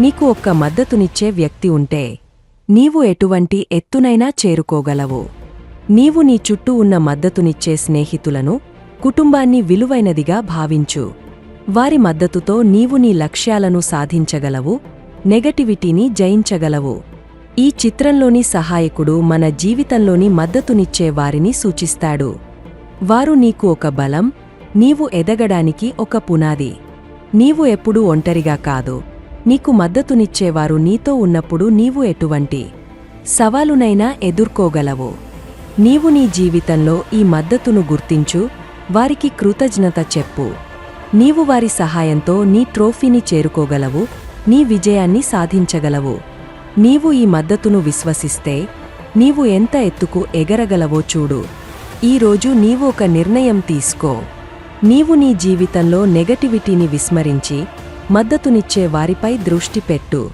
నీకు ఒక్క మద్దతునిచ్చే వ్యక్తి ఉంటే నీవు ఎటువంటి ఎత్తునైనా చేరుకోగలవు. నీవు నీ చుట్టూ ఉన్న మద్దతునిచ్చే స్నేహితులను కుటుంబాన్ని విలువైనదిగా భావించు. వారి మద్దతుతో నీవు నీ లక్ష్యాలను సాధించగలవు నెగటివిటీని జయించగలవు. ఈ చిత్రంలోని సహాయకుడు మన జీవితంలోని మద్దతునిచ్చే వారిని సూచిస్తాడు. వారు నీకు ఒక బలం నీవు ఎదగడానికి ఒక పునాది. నీవు ఎప్పుడూ ఒంటరిగా కాదు. నీకు మద్దతునిచ్చేవారు నీతో ఉన్నప్పుడు నీవు ఎటువంటి సవాలునైనా ఎదుర్కోగలవు. నీవు నీ జీవితంలో ఈ మద్దతును గుర్తించు వారికి కృతజ్ఞత చెప్పు. నీవు వారి సహాయంతో నీ ట్రోఫీని చేరుకోగలవు నీ విజయాన్ని సాధించగలవు. నీవు ఈ మద్దతును విశ్వసిస్తే నీవు ఎంత ఎత్తుకు ఎగరగలవో చూడు. ఈరోజు నీవు ఒక నిర్ణయం తీసుకో. నీవు నీ జీవితంలో నెగటివిటీని విస్మరించి మద్దతునిచ్చే వారిపై దృష్టి పెట్టు.